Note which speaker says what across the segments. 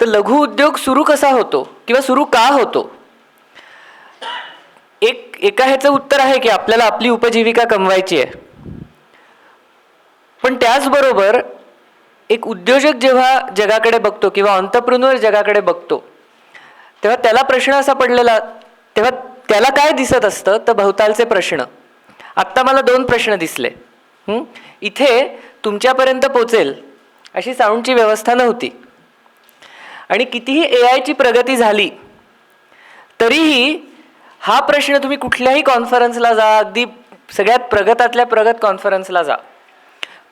Speaker 1: तर लघु उद्योग सुरू कसा होतो किंवा सुरू का होतो? एक एका ह्याचं उत्तर आहे की आपल्याला आपली उपजीविका कमवायची आहे. पण त्याचबरोबर एक उद्योजक जेव्हा जगाकडे बघतो किंवा ऑन्टरप्रिन्युअर जगाकडे बघतो तेव्हा त्याला प्रश्न असा पडलेला तेव्हा त्याला काय दिसत असतं? तर भवतालचे प्रश्न. आत्ता मला दोन प्रश्न दिसले. इथे तुमच्यापर्यंत पोचेल अशी साऊंडची व्यवस्था नव्हती. आणि कितीही ए आयची प्रगती झाली तरीही हा प्रश्न तुम्ही कुठल्याही कॉन्फरन्सला जा अगदी सगळ्यात प्रगतातल्या प्रगत कॉन्फरन्सला जा.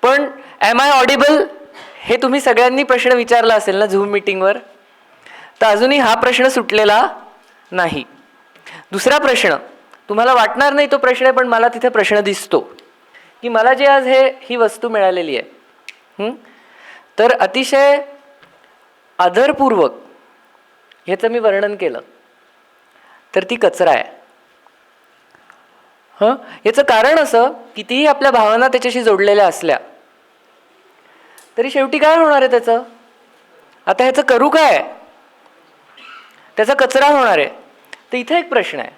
Speaker 1: पण एम आय ऑडिबल हे तुम्ही सगळ्यांनी प्रश्न विचारला असेल ना झूम मिटिंगवर तर अजूनही हा प्रश्न सुटलेला नाही. दुसरा प्रश्न तुम्हाला वाटणार नाही तो प्रश्न आहे पण मला तिथे प्रश्न दिसतो. की मला जे आज हे ही वस्तू मिळालेली आहे. तर अतिशय आदरपूर्वक ह्याचं मी वर्णन केलं. तर ती कचरा आहे. हं? याचं कारण असं कितीही आपल्या भावना त्याच्याशी जोडलेल्या असल्या तरी शेवटी काय होणार आहे त्याचं? आता ह्याचं करू काय? त्याचा कचरा होणार आहे. तर इथे एक प्रश्न आहे.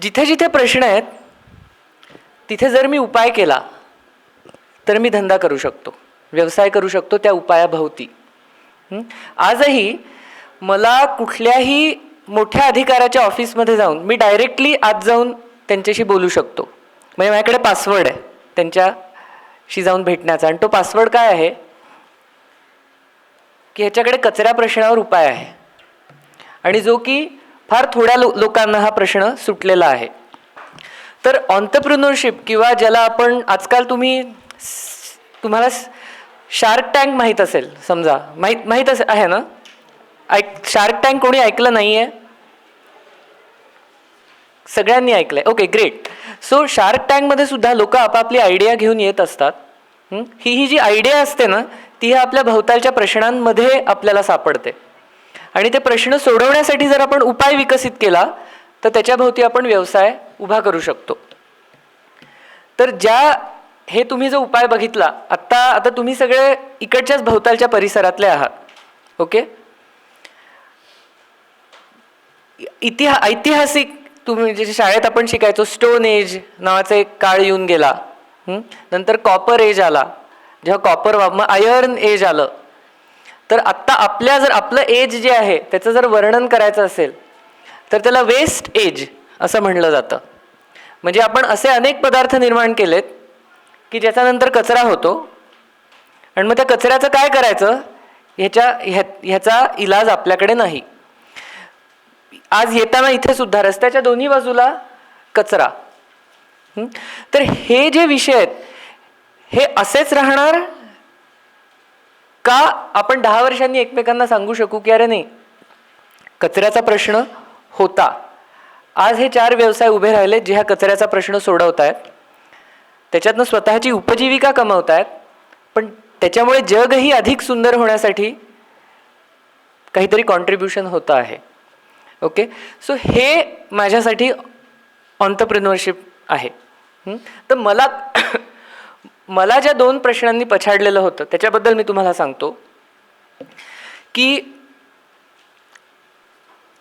Speaker 1: जिथे जिथे प्रश्न आहेत तिथे जर मी उपाय केला तर मी धंदा करू शकतो. व्यवसाय करू शकतो त्या उपायाभोवती. आजही मला कुठल्याही मोठ्या अधिकाऱ्याच्या ऑफिसमध्ये जाऊन मी डायरेक्टली आत जाऊन त्यांच्याशी बोलू शकतो. म्हणजे माझ्याकडे पासवर्ड आहे त्यांच्याशी जाऊन भेटण्याचा. आणि तो पासवर्ड काय आहे? की ह्याच्याकडे कचऱ्या प्रश्नावर उपाय आहे. आणि जो की फार थोड्या लो लोकांना हा प्रश्न सुटलेला आहे. तर ऑन्टरप्रिनरशिप किंवा ज्याला आपण आजकाल तुम्ही तुम्हाला शार्क टँक माहीत असेल समजा. माहीत माहीत असेल आहे ना? ऐक शार्क टँक कोणी ऐकलं नाही आहे सगळ्यांनी ऐकलंय. ओके ग्रेट सो शार्क टँकमध्ये सुद्धा लोक आपापली आयडिया घेऊन येत असतात. ही? ही जी आयडिया असते ना ती ह्या आपल्या भोवतालच्या प्रश्नांमध्ये आपल्याला सापडते. आणि ते प्रश्न सोडवण्यासाठी जर आपण उपाय विकसित केला तर त्याच्याभोवती आपण व्यवसाय उभा करू शकतो. तर ज्या हे तुम्ही जो उपाय बघितला आत्ता आता तुम्ही सगळे इकडच्याच भोवतालच्या परिसरातले आहात ओके? इतिहा ऐतिहासिक तुम्ही जे शाळेत आपण शिकायचो स्टोन एज नावाचा एक काळ येऊन गेला नंतर कॉपर एज आला जेव्हा कॉपर मग आयर्न एज आलं. तर आत्ता आपल्या जर आपलं एज जे आहे त्याचं जर वर्णन करायचं असेल तर त्याला वेस्ट एज असं म्हणलं जातं. म्हणजे आपण असे अनेक पदार्थ निर्माण केलेत की ज्याच्यानंतर कचरा होतो. आणि मग त्या कचऱ्याचं काय करायचं? ह्याच्या ह्या ह्याचा इलाज आपल्याकडे नाही. आज येताना इथे सुद्धा रस्त्याच्या दोन्ही बाजूला कचरा. तर हे जे विषय आहेत हे असेच राहणार? का आपण दहा वर्षांनी एकमेकांना सांगू शकू की अरे नाही कचऱ्याचा प्रश्न होता. आज हे चार व्यवसाय उभे राहिले जे ह्या कचऱ्याचा प्रश्न सोडवत आहेत त्याच्यातनं स्वतःची उपजीविका कमवत आहेत पण त्याच्यामुळे जगही अधिक सुंदर होण्यासाठी काहीतरी कॉन्ट्रीब्युशन होतं आहे. ओके सो हे माझ्यासाठी ऑन्टरप्रिनरशिप आहे. तर मला मला ज्या दोन प्रश्नांनी पछाडलेलं होतं त्याच्याबद्दल मी तुम्हाला सांगतो. की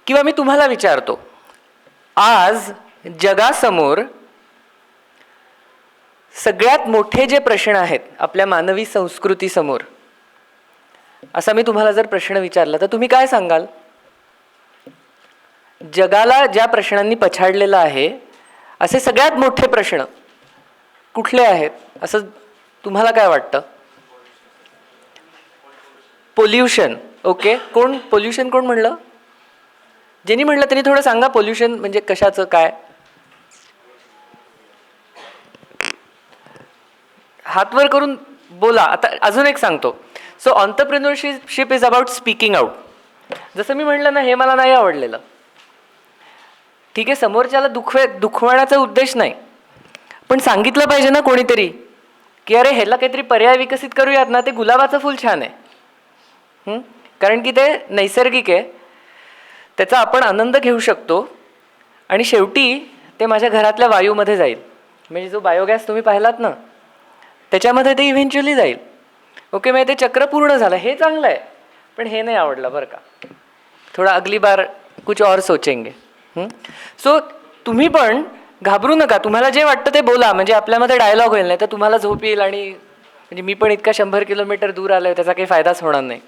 Speaker 1: किंवा मी तुम्हाला विचारतो. आज जगासमोर सगळ्यात मोठे जे प्रश्न आहेत आपल्या मानवी संस्कृतीसमोर असा मी तुम्हाला जर प्रश्न विचारला तर तुम्ही काय सांगाल? जगाला ज्या प्रश्नांनी पछाडलेलं आहे असे सगळ्यात मोठे प्रश्न कुठले आहेत? असं तुम्हाला काय वाटतं? पोल्युशन ओके कोण पोल्युशन कोण म्हणलं? ज्यांनी म्हणलं त्यांनी थोडं सांगा पोल्युशन म्हणजे कशाचं काय? हातवर करून बोला. आता अजून एक सांगतो. So entrepreneurship is about speaking out जसं मी म्हणलं ना हे मला नाही आवडलेलं. ठीक आहे समोरच्याला दुखवे दुखवण्याचा उद्देश नाही. पण सांगितलं पाहिजे ना कोणीतरी की अरे ह्याला काहीतरी पर्याय विकसित करूयात ना ते गुलाबाचं फूल छान आहे. कारण की ते नैसर्गिक आहे. त्याचा आपण आनंद घेऊ शकतो. आणि शेवटी ते माझ्या घरातल्या वायूमध्ये जाईल. म्हणजे जो बायोगॅस तुम्ही पाहिलात ना त्याच्यामध्ये ते इव्हेंच्युअली जाईल. ओके म्हणजे ते चक्र पूर्ण झालं. हे चांगलं आहे. पण हे नाही आवडलं बरं का. थोडा अगली बार कुछ और सोचेंगे. सो तुम्ही पण घाबरू नका. तुम्हाला जे वाटतं ते बोला. म्हणजे आपल्यामध्ये डायलॉग होईल. नाही तर तुम्हाला झोप येईल आणि म्हणजे मी पण इतका शंभर किलोमीटर दूर आलोय. त्याचा काही फायदाच होणार नाही.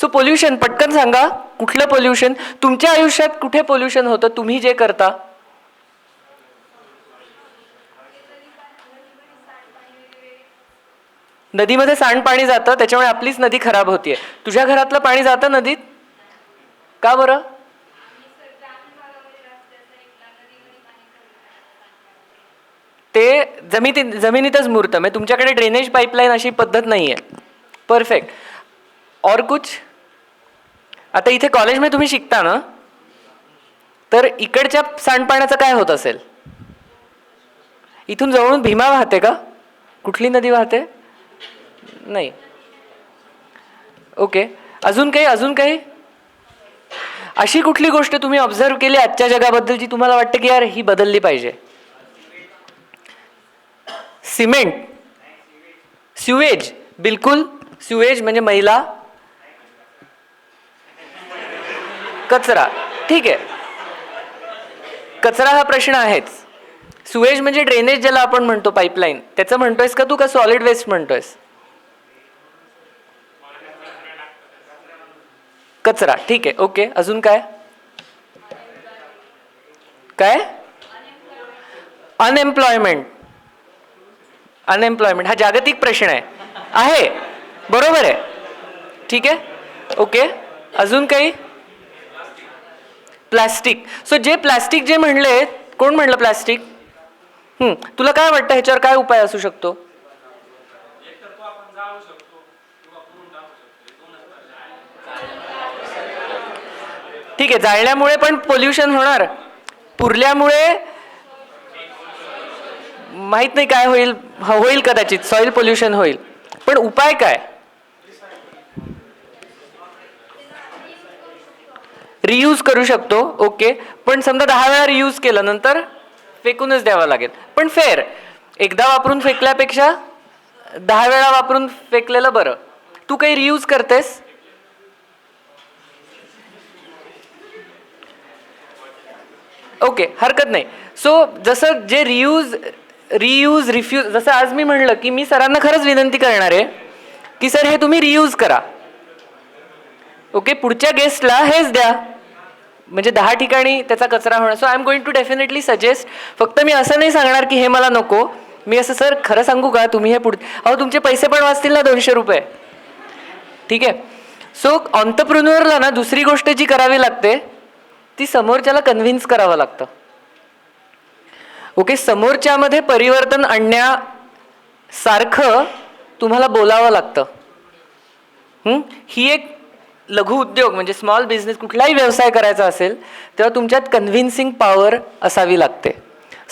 Speaker 1: सो पोल्युशन पटकन सांगा. कुठलं पोल्युशन तुमच्या आयुष्यात कुठे पोल्युशन होतं? तुम्ही जे करता. नदीमध्ये सांडपाणी जातं त्याच्यामुळे आपलीच नदी खराब होतीये. तुझ्या घरातलं पाणी जातं नदीत? का बरं? ते जमिनी जमिनीतच मुहूर्त म्हणजे तुमच्याकडे ड्रेनेज पाईपलाईन अशी पद्धत नाही आहे परफेक्ट और कुछ? आता इथे कॉलेजमध्ये तुम्ही शिकता ना? तर इकडच्या सांडपाण्याचं काय होत असेल? इथून जवळून भीमा वाहते का? कुठली नदी वाहते? नाही. ओके अजून काही अजून काही? अशी कुठली गोष्ट तुम्ही ऑब्झर्व केली आजच्या जगाबद्दल जी तुम्हाला वाटतं की यार ही बदलली पाहिजे? सिमेंट स्युएज बिलकुल. स्युएज म्हणजे महिला. कचरा. ठीक आहे. कचरा हा प्रश्न आहेच. सुएज म्हणजे ड्रेनेज ज्याला आपण म्हणतो पाईपलाईन त्याचं म्हणतोयस का तू का सॉलिड वेस्ट म्हणतोयस? कचरा. ठीक आहे ओके. अजून काय? काय? अनएम्प्लॉयमेंट अनएम्प्लॉयमेंट हा जागतिक प्रश्न आहे. आहे. बरोबर आहे. ठीक आहे? ओके. अजून काही? प्लास्टिक सो जे प्लास्टिक जे म्हणले कोण म्हणलं प्लास्टिक तुला काय वाटतं ह्याच्यावर काय उपाय असू शकतो? ठीक आहे जाळल्यामुळे पण पोल्युशन होणार. पुरल्यामुळे माहीत नाही काय होईल ह- होईल कदाचित सॉइल पोल्युशन होईल. पण उपाय काय? रियूज करू शकतो ओके पण समजा दहा वेळा रियूज केलं नंतर फेकूनच द्यावं लागेल. पण फेअर एकदा वापरून फेकल्यापेक्षा दहा वेळा वापरून फेकलेलं बरं. तू काही रियूज करतेस? ओके हरकत नाही. सो जसं जे रियूज रियूज रिफ्यूज जसं आज मी म्हणलं की मी सरांना खरंच विनंती करणार आहे की सर हे तुम्ही रियूज करा. ओके पुढच्या गेस्टला हेच द्या. म्हणजे दहा ठिकाणी त्याचा कचरा होणार. So I am going to definitely suggest फक्त मी असं नाही सांगणार की हे मला नको. मी असं सर खरं सांगू का? तुम्ही हे पुढ अहो तुमचे पैसे पण वाचतील ना दोनशे रुपये. ठीक आहे? सो ऑन्टरप्रुन्युअरला ना दुसरी गोष्ट जी करावी लागते ती समोरच्याला कन्व्हिन्स करावं लागतं. ओके समोरच्यामध्ये परिवर्तन आणण्यासारखं तुम्हाला बोलावं लागतं. ही? एक लघु उद्योग म्हणजे स्मॉल बिझनेस कुठलाही व्यवसाय करायचा असेल तेव्हा तुमच्यात कन्व्हिन्सिंग पॉवर असावी लागते.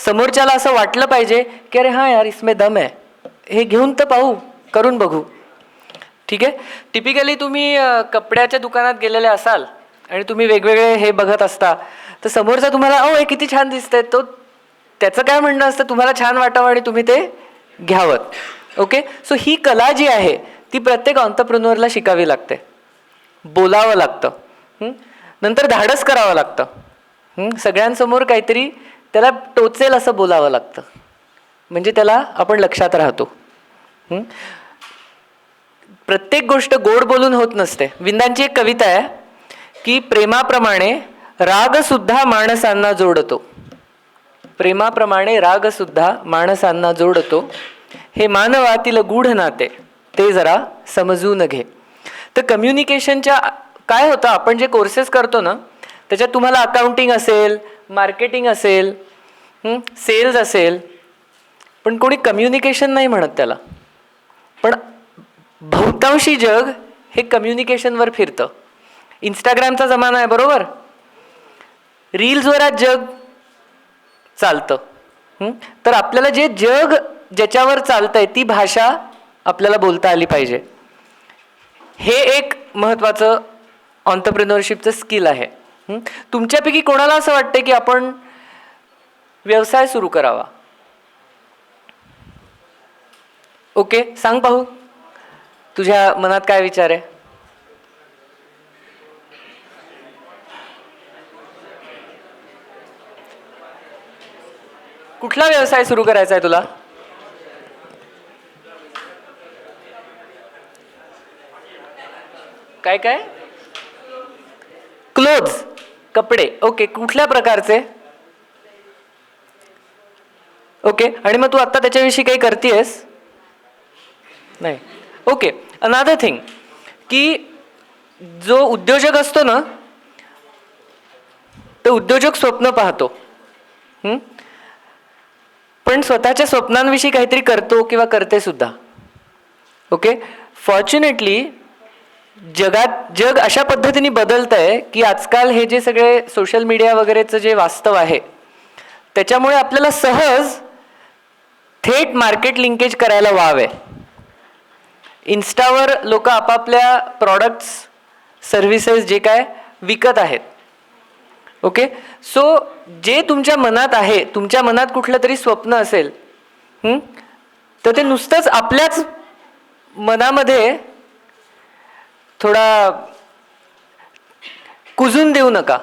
Speaker 1: समोरच्याला असं वाटलं पाहिजे की अरे हां यार इसमें दम आहे. हे घेऊन तर पाहू करून बघू. ठीक आहे? टिपिकली तुम्ही कपड्याच्या दुकानात गेलेले असाल आणि तुम्ही वेगवेगळे हे बघत असता तर समोरचा तुम्हाला अहो हे किती छान दिसतंय. तो त्याचं काय म्हणणं असतं तुम्हाला छान वाटावं आणि तुम्ही ते घ्यावं. ओके सो ही कला जी आहे ती प्रत्येक ऑन्टरप्रिन्युअरला शिकावी लागते. बोलावं लागतं. नंतर धाडस करावं लागतं. सगळ्यांसमोर काहीतरी त्याला टोचेल असं बोलावं लागतं. म्हणजे त्याला आपण लक्षात राहतो. प्रत्येक गोष्ट गोड बोलून होत नसते. विंदांची एक कविता आहे. की प्रेमाप्रमाणे रागसुद्धा माणसांना जोडतो. प्रेमाप्रमाणे रागसुद्धा माणसांना जोडतो. हे मानवातील गूढ नाते ते जरा समजून घे. तर कम्युनिकेशनच्या काय होतं आपण जे कोर्सेस करतो ना त्याच्यात तुम्हाला अकाउंटिंग असेल मार्केटिंग असेल सेल्स असेल पण कोणी कम्युनिकेशन नाही म्हणत त्याला. पण बहुतांशी जग हे कम्युनिकेशनवर फिरतं. इंस्टाग्रामचा जमाना आहे बरोबर? रील्सवर आज जग चालतं. तर आपल्याला जे जग ज्याच्यावर चालतंय ती भाषा आपल्याला बोलता आली पाहिजे. हे एक महत्त्वाचं ऑन्टरप्रिनरशिपचं स्किल आहे. तुमच्यापैकी कोणाला असं वाटतं की आपण व्यवसाय सुरू करावा? ओके सांग पाहू. तुझ्या मनात काय विचार आहे? कुठला व्यवसाय सुरू करायचा आहे तुला? काय काय? क्लोथ कपडे. ओके कुठल्या प्रकारचे? ओके आणि मग तू आत्ता त्याच्याविषयी काही करतेस नाही. ओके अनादर थिंग की जो उद्योजक असतो ना तो उद्योजक स्वप्न पाहतो. पण स्वतःच्या स्वप्नांविषयी काहीतरी करतो किंवा करते सुद्धा. ओके फॉर्च्युनेटली जगात जग अशा पद्धतीने बदलत आहे की आजकाल हे जे सगळे सोशल मीडिया वगैरेचं जे वास्तव आहे त्याच्यामुळे आपल्याला सहज थेट मार्केट लिंकेज करायला वाव आहे इन्स्टावर लोक आपापल्या प्रॉडक्ट्स सर्व्हिसेस जे काय विकत आहेत. ओके सो जे तुमच्या मनात आहे तुमच्या मनात कुठलं तरी स्वप्न असेल तर ते नुसतंच आपल्याच मनामध्ये थोडा कुजून देऊ नका.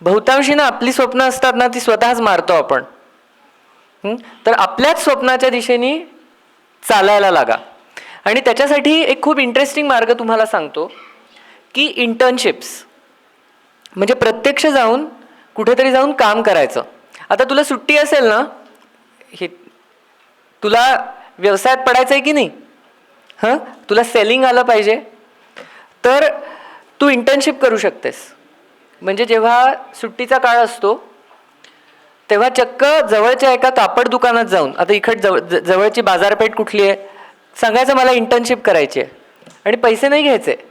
Speaker 1: बहुतांशी ना आपली स्वप्न असतात ना ती स्वतःच मारतो आपण. तर आपल्याच स्वप्नाच्या दिशेने चालायला लागा. आणि त्याच्यासाठी एक खूप इंटरेस्टिंग मार्ग तुम्हाला सांगतो की इंटर्नशिप्स म्हणजे प्रत्यक्ष जाऊन कुठेतरी जाऊन काम करायचं. आता तुला सुट्टी असेल ना हे तुला व्यवसायात पडायचं आहे की नाही? हां? तुला सेलिंग आलं पाहिजे. तर तू इंटर्नशिप करू शकतेस. म्हणजे जेव्हा सुट्टीचा काळ असतो तेव्हा चक्क जवळच्या एका कापड दुकानात जाऊन आता इकड जवळ ज- जवळची बाजारपेठ कुठली आहे सांगायचं मला इंटर्नशिप करायची आहे. आणि पैसे नाही घ्यायचे.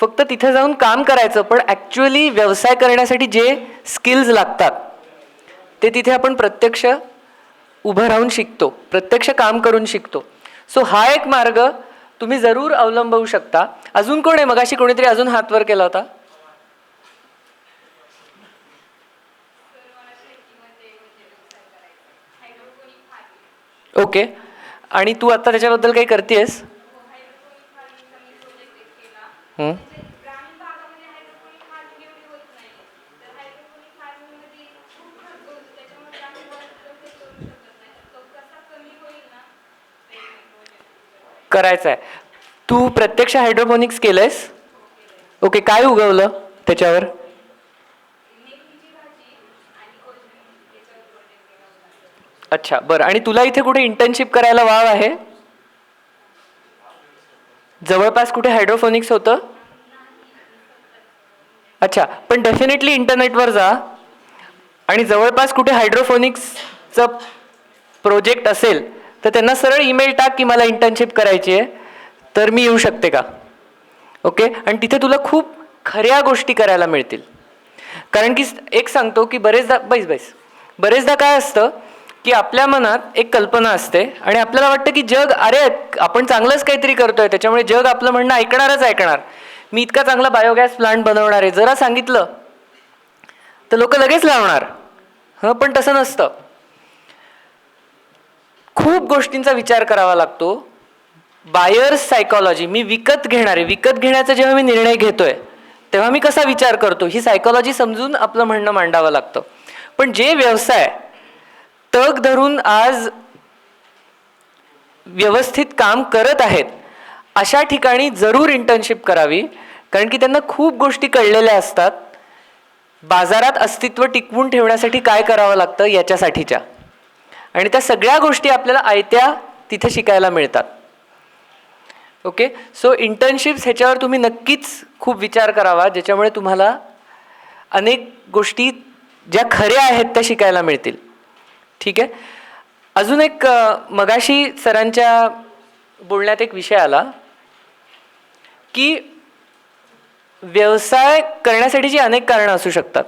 Speaker 1: फक्त तिथे जाऊन काम करायचं पण ॲक्च्युअली व्यवसाय करण्यासाठी जे स्किल्स लागतात ते तिथे आपण प्रत्यक्ष उभं राहून शिकतो प्रत्यक्ष काम करून शिकतो. सो हा एक मार्ग तुम्ही जरूर अवलंबवू शकता. अजून कोण आहे? मगाशी कोणीतरी अजून हातवर केला होता. ओके आणि तू आता त्याच्याबद्दल काही करतेस हं? करायचं आहे तू प्रत्यक्ष हायड्रोपोनिक्स केलंयस? ओके काय उगवलं त्याच्यावर? अच्छा बरं. आणि तुला इथे कुठे इंटर्नशिप करायला वाव आहे? जवळपास कुठे हायड्रोफोनिक्स होतं? अच्छा पण डेफिनेटली इंटरनेटवर जा. आणि जवळपास कुठे हायड्रोफोनिक्सचं प्रोजेक्ट असेल तर त्यांना सरळ ईमेल टाक की मला इंटर्नशिप करायची आहे. तर मी येऊ शकते का? ओके आणि तिथे तुला खूप खऱ्या गोष्टी करायला मिळतील. कारण की एक सांगतो की बरेचदा बैस बैस. बरेचदा काय असतं की आपल्या मनात एक कल्पना असते आणि आपल्याला वाटतं की जग अरे आपण चांगलंच काहीतरी करतोय त्याच्यामुळे जग आपलं म्हणणं ऐकणारच ऐकणार. मी इतका चांगला बायोगॅस प्लांट बनवणार आहे जरा सांगितलं तर लोक लगेच लावणार. हं पण तसं नसतं. खूप गोष्टींचा विचार करावा लागतो. बायर्स सायकॉलॉजी मी विकत घेणार आहे. विकत घेण्याचा जेव्हा मी निर्णय घेतोय तेव्हा मी कसा विचार करतो? ही सायकॉलॉजी समजून आपलं म्हणणं मांडावं लागतं. पण जे व्यवसाय तग धरून आज व्यवस्थित काम करत आहेत. अशा ठिकाणी जरूर इंटर्नशिप करावी कारण की त्यांना खूप गोष्टी कळलेल्या असतात. बाजारात अस्तित्व टिकवून ठेवण्यासाठी काय करावं लागतं याच्यासाठीच्या. आणि त्या सगळ्या गोष्टी आपल्याला आयत्या तिथे शिकायला मिळतात. ओके? सो इंटर्नशिप्स ह्याच्यावर तुम्ही नक्कीच खूप विचार करावा ज्याच्यामुळे तुम्हाला अनेक गोष्टी ज्या खऱ्या आहेत त्या शिकायला मिळतील. ठीक आहे. अजून एक मगाशी सरांच्या बोलण्यात एक विषय आला की व्यवसाय करण्यासाठीची अनेक कारणं असू शकतात.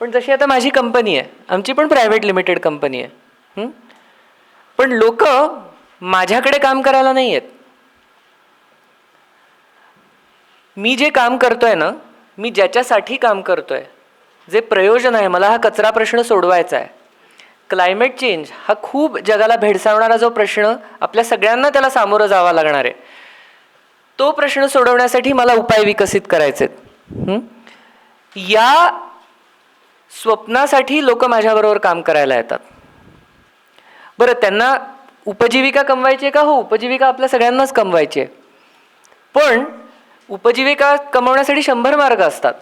Speaker 1: पण जशी आता माझी कंपनी आहे आमची पण प्रायव्हेट लिमिटेड कंपनी आहे. पण लोक माझ्याकडे काम करायला नाही आहेत. मी जे काम करतोय ना मी ज्याच्यासाठी काम करतोय जे प्रयोजन आहे मला हा कचरा प्रश्न सोडवायचा आहे क्लायमेट चेंज हा खूप जगाला भेडसावणारा जो प्रश्न आपल्या सगळ्यांना त्याला सामोरं जावा लागणार आहे. तो प्रश्न सोडवण्यासाठी मला उपाय विकसित करायचे आहेत. या स्वप्नासाठी लोक माझ्याबरोबर काम करायला येतात. बरं त्यांना उपजीविका कमवायची आहे का? हो उपजीविका आपल्या सगळ्यांनाच कमवायची आहे. पण उपजीविका कमवण्यासाठी शंभर मार्ग असतात.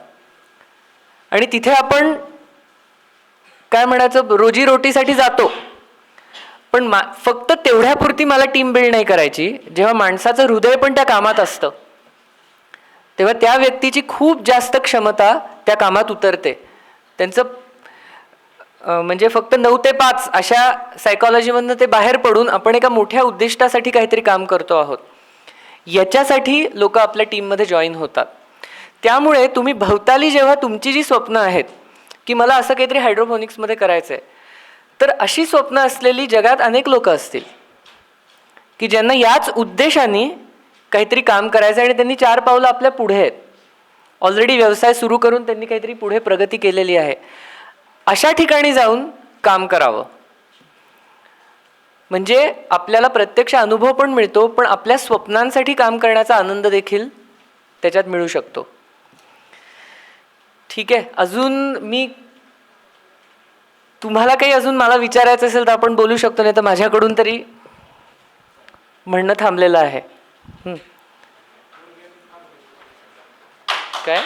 Speaker 1: आणि तिथे आपण काय म्हणायचं? रोजीरोटीसाठी जातो. पण मा फक्त तेवढ्यापुरती मला टीम बिल्ड नाही करायची. जेव्हा माणसाचं हृदय पण त्या कामात असतं. तेव्हा त्या व्यक्तीची खूप जास्त क्षमता त्या कामात उतरते. त्यांचं म्हणजे फक्त नऊ ते पाच अशा सायकॉलॉजीमधनं ते बाहेर पडून आपण एका मोठ्या उद्दिष्टासाठी काहीतरी काम करतो आहोत. याच्यासाठी लोक आपल्या टीममध्ये जॉईन होतात. त्यामुळे तुम्ही भवताली जेव्हा तुमची जी स्वप्न आहेत की मला असं काहीतरी हायड्रोफोनिक्समध्ये करायचं आहे तर अशी स्वप्न असलेली जगात अनेक लोक असतील की ज्यांना याच उद्देशाने काहीतरी काम करायचं आहे आणि त्यांनी चार पावलं आपल्या पुढे आहेत. ऑलरेडी व्यवसाय सुरू करून त्यांनी काहीतरी पुढे प्रगती केलेली आहे. अशा ठिकाणी जाऊन काम करावं. म्हणजे आपल्याला प्रत्यक्ष अनुभव पण मिळतो पण आपल्या स्वप्नांसाठी काम करण्याचा आनंद देखील त्याच्यात मिळू शकतो. ठीक आहे अजून मी तुम्हाला काही अजून मला विचारायचं असेल तर आपण बोलू शकतो नाही तर माझ्याकडून तरी म्हणणं थांबलेलं आहे. काय?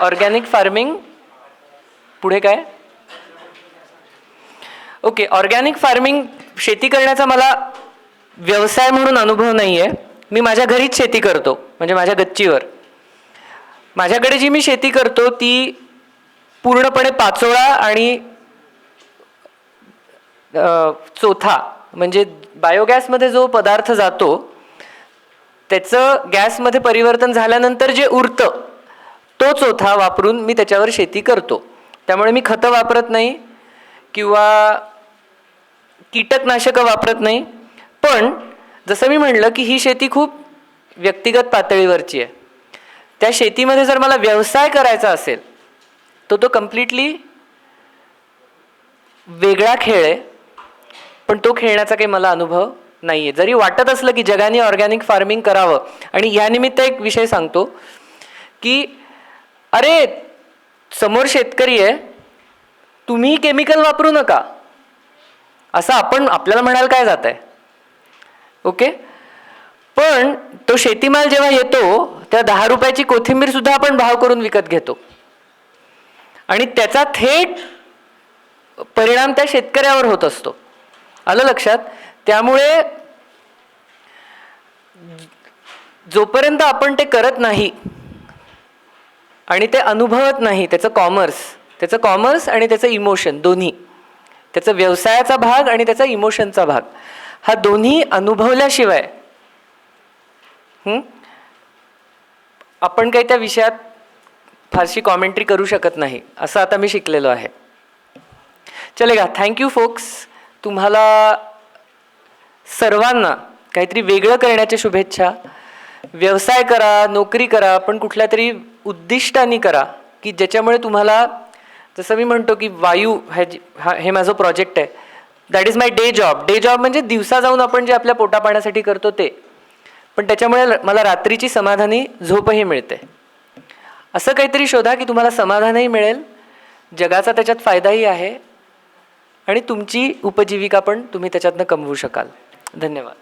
Speaker 1: ऑर्गॅनिक फार्मिंग पुढे काय? ओके ऑर्गॅनिक फार्मिंग शेती करण्याचा मला व्यवसाय म्हणून अनुभव नाही आहे मी माझ्या घरीच शेती करतो म्हणजे माझ्या गच्चीवर. माझ्याकडे जी मी शेती करतो ती पूर्णपणे पाचोळा आणि चोथा म्हणजे बायोगॅसमध्ये जो पदार्थ जातो त्याचं गॅसमध्ये परिवर्तन झाल्यानंतर जे उरतं तो चोथा वापरून मी त्याच्यावर शेती करतो. त्यामुळे मी खतं वापरत नाही किंवा कीटकनाशकं वापरत नाही. पण जसं मी म्हणलं की ही शेती खूप व्यक्तिगत पातळीवरची आहे. त्या शेतीमध्ये जर मला व्यवसाय करायचा असेल तर तो कम्प्लिटली वेगळा खेळ आहे. पण तो खेळण्याचा काही मला अनुभव नाही आहे जरी वाटत असलं की जगाने ऑर्गॅनिक फार्मिंग करावं आणि यानिमित्त एक विषय सांगतो की अरे समोर शेतकरी आहे तुम्ही केमिकल वापरू नका. असं आपण आपल्याला म्हणायला काय जात आहे ओके पण तो शेतीमाल जेव्हा येतो त्या दहा रुपयाची कोथिंबीर सुद्धा आपण भाव करून विकत घेतो. आणि त्याचा थेट परिणाम त्या शेतकऱ्यावर होत असतो. आलं लक्षात? त्यामुळे जोपर्यंत आपण ते करत नाही आणि ते अनुभवत नाही त्याचं कॉमर्स त्याचं कॉमर्स आणि त्याचं इमोशन दोन्ही त्याचा व्यवसायाचा भाग आणि त्याचा इमोशनचा भाग हा दोन्ही अनुभवल्याशिवाय आपण काही त्या विषयात फारशी कॉमेंट्री करू शकत नाही असं आता मी शिकलेलो आहे. चलेगा थँक्यू फोक्स तुम्हाला सर्वांना काहीतरी वेगळं करण्याच्या शुभेच्छा. व्यवसाय करा नोकरी करा पण कुठल्या तरी उद्दिष्टाने करा की ज्याच्यामुळे तुम्हाला जसं मी म्हणतो की वायू हे हा हे माझं प्रोजेक्ट आहे. That is my day job day job म्हणजे दिवसा जाऊन आपण जे आपल्या पोटापाण्यासाठी करतो ते. पण त्याच्यामुळे मला रात्रीची समाधानी झोपही मिळते. असं काहीतरी शोधा की तुम्हाला समाधानही मिळेल जगाचा त्याच्यात फायदाही आहे आणि तुमची उपजीविका पण तुम्ही त्याच्यातनं कमवू शकाल. धन्यवाद.